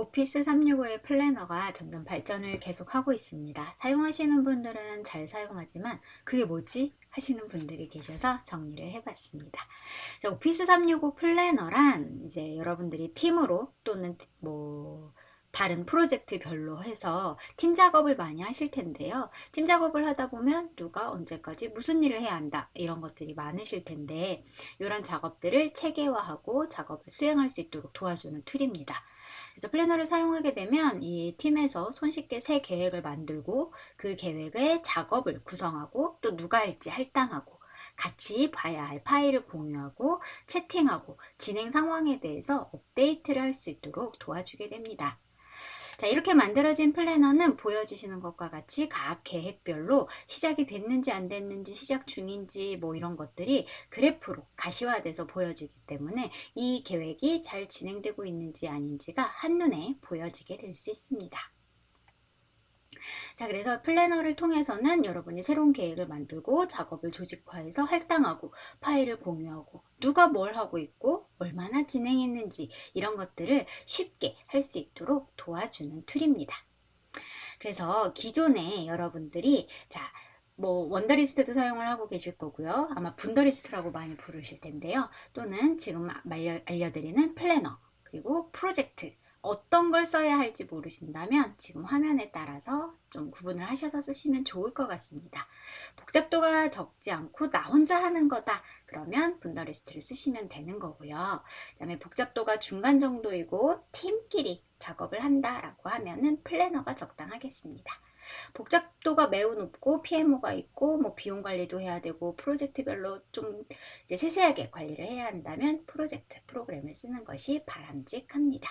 오피스 365의 플래너가 점점 발전을 계속하고 있습니다. 사용하시는 분들은 잘 사용하지만 그게 뭐지? 하시는 분들이 계셔서 정리를 해봤습니다. 자, 오피스 365 플래너란 이제 여러분들이 팀으로 또는 뭐 다른 프로젝트별로 해서 팀 작업을 많이 하실 텐데요. 팀 작업을 하다 보면 누가 언제까지 무슨 일을 해야 한다 이런 것들이 많으실 텐데 이런 작업들을 체계화하고 작업을 수행할 수 있도록 도와주는 툴입니다. 그래서 플래너를 사용하게 되면 이 팀에서 손쉽게 새 계획을 만들고 그 계획의 작업을 구성하고 또 누가 할지 할당하고 같이 봐야 할 파일을 공유하고 채팅하고 진행 상황에 대해서 업데이트를 할 수 있도록 도와주게 됩니다. 자, 이렇게 만들어진 플래너는 보여지시는 것과 같이 각 계획별로 시작이 됐는지 안 됐는지 시작 중인지 뭐 이런 것들이 그래프로 가시화돼서 보여지기 때문에 이 계획이 잘 진행되고 있는지 아닌지가 한눈에 보여지게 될 수 있습니다. 자, 그래서 플래너를 통해서는 여러분이 새로운 계획을 만들고 작업을 조직화해서 할당하고 파일을 공유하고 누가 뭘 하고 있고 얼마나 진행했는지 이런 것들을 쉽게 할 수 있도록 도와주는 툴입니다. 그래서 기존에 여러분들이 자, 뭐 원더리스트도 사용을 하고 계실 거고요. 아마 분더리스트라고 많이 부르실 텐데요. 또는 지금 알려드리는 플래너 그리고 프로젝트 어떤 걸 써야 할지 모르신다면 지금 화면에 따라서 좀 구분을 하셔서 쓰시면 좋을 것 같습니다. 복잡도가 적지 않고 나 혼자 하는 거다. 그러면 분더리스트를 쓰시면 되는 거고요. 그 다음에 복잡도가 중간 정도이고 팀끼리 작업을 한다라고 하면은 플래너가 적당하겠습니다. 복잡도가 매우 높고 PMO가 있고 뭐 비용 관리도 해야 되고 프로젝트별로 좀 이제 세세하게 관리를 해야 한다면 프로젝트 프로그램을 쓰는 것이 바람직합니다.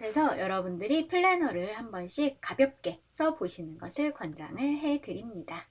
그래서 여러분들이 플래너를 한 번씩 가볍게 써 보시는 것을 권장을 해 드립니다.